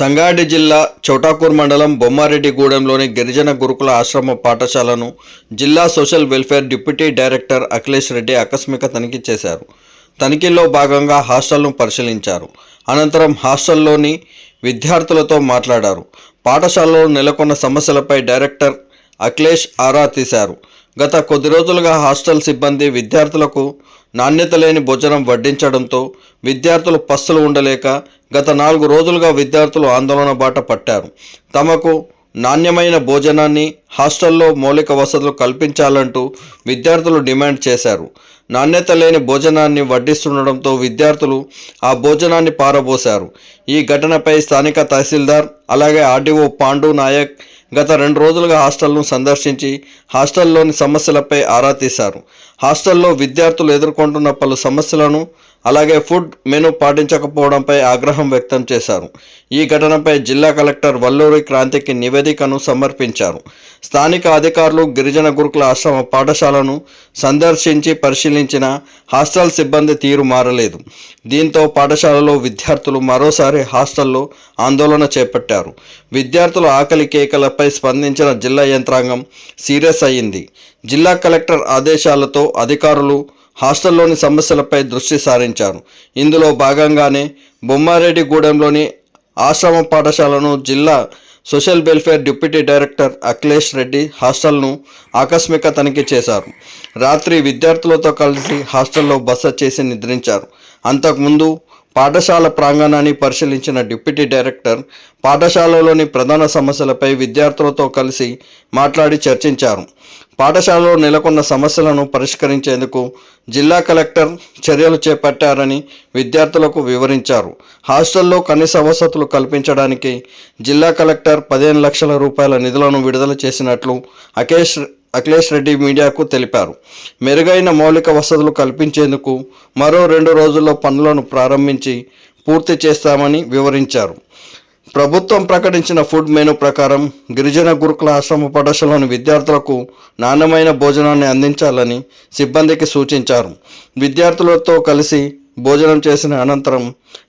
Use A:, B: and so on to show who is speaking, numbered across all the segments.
A: సంగారెడ్డి జిల్లా చౌటాకూర్ మండలం బొమ్మారెడ్డిగూడెంలోని గిరిజన గురుకుల ఆశ్రమ పాఠశాలను జిల్లా social welfare deputy director Akhilesh Reddy ఆకస్మిక తనిఖీ చేశారు. తనిఖీలో భాగంగా హాస్టల్ను పరిశీలించారు. అనంతరం హాస్టల్లోని విద్యార్థులతో మాట్లాడారు. పాఠశాలలో నెలకొన్న సమస్యలపై డైరెక్టర్ అఖిలేష్ ఆరా తీశారు. గత కొద్ది రోజులుగా హాస్టల్ సిబ్బంది విద్యార్థులకు నాణ్యత లేని భోజనం వడ్డించడంతో విద్యార్థులు పస్సులు ఉండలేక గత నాలుగు రోజులుగా విద్యార్థులు ఆందోళన బాట పట్టారు. తమకు నాణ్యమైన భోజనాన్ని హాస్టల్లో మౌలిక వసతులు కల్పించాలంటూ విద్యార్థులు డిమాండ్ చేశారు. నాణ్యత లేని భోజనాన్ని వడ్డిస్తుండడంతో విద్యార్థులు ఆ భోజనాన్ని పారబోశారు. ఈ ఘటనపై స్థానిక తహసీల్దార్ అలాగే ఆర్డీఓ పాండు నాయక్ గత రెండు రోజులుగా హాస్టల్ను సందర్శించి హాస్టల్లోని సమస్యలపై ఆరా తీశారు. హాస్టల్లో విద్యార్థులు ఎదుర్కొంటున్న పలు సమస్యలను అలాగే ఫుడ్ మెనూ పాటించకపోవడంపై ఆగ్రహం వ్యక్తం చేశారు. ఈ ఘటనపై జిల్లా కలెక్టర్ వల్లూరి క్రాంతికి నివేదికను సమర్పించారు. స్థానిక అధికారులు గిరిజన గురుకుల ఆశ్రమ పాఠశాలను సందర్శించి పరిశీలించిన హాస్టల్ సిబ్బంది తీరు మారలేదు. దీంతో పాఠశాలలో విద్యార్థులు మరోసారి హాస్టల్లో ఆందోళన చేపట్టారు. విద్యార్థుల ఆకలి కేకలపై స్పందించిన జిల్లా యంత్రాంగం సీరియస్ అయింది జిల్లా కలెక్టర్ ఆదేశాలతో అధికారులు హాస్టల్లోని సమస్యలపై దృష్టి సారించారు. ఇందులో భాగంగానే బొమ్మారెడ్డిగూడెంలోని ఆశ్రమ పాఠశాలను జిల్లా social welfare deputy director Akhilesh Reddy హాస్టల్ను ఆకస్మిక తనిఖీ చేశారు. రాత్రి విద్యార్థులతో కలిసి హాస్టల్లో బస చేసి నిద్రించారు. అంతకుముందు పాఠశాల ప్రాంగణాన్ని పరిశీలించిన డిప్యూటీ డైరెక్టర్ పాఠశాలలోని ప్రధాన సమస్యలపై విద్యార్థులతో కలిసి మాట్లాడి చర్చించారు. పాఠశాలలో నెలకొన్న సమస్యలను పరిష్కరించేందుకు జిల్లా కలెక్టర్ చర్యలు చేపట్టారని విద్యార్థులకు వివరించారు. హాస్టల్లో కనీస వసతులు కల్పించడానికి జిల్లా కలెక్టర్ పదిహేను లక్షల రూపాయల నిధులను విడుదల చేసినట్లు అఖేష్ అఖిలేష్ రెడ్డి మీడియాకు తెలిపారు. మెరుగైన మౌలిక వసతులు కల్పించేందుకు మరో రెండు రోజుల్లో పనులను ప్రారంభించి పూర్తి చేస్తామని వివరించారు. ప్రభుత్వం ప్రకటించిన ఫుడ్ మెనూ ప్రకారం గిరిజన గురుకుల ఆశ్రమ పాఠశాలలోని విద్యార్థులకు నాణ్యమైన భోజనాన్ని అందించాలని సిబ్బందికి సూచించారు. విద్యార్థులతో కలిసి భోజనం చేసిన అనంతరం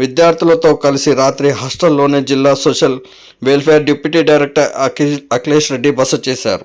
A: విద్యార్థులతో కలిసి రాత్రి హాస్టల్లోనే జిల్లా సోషల్ వెల్ఫేర్ డిప్యూటీ డైరెక్టర్ అఖి అఖిలేష్ రెడ్డి బస చేశారు.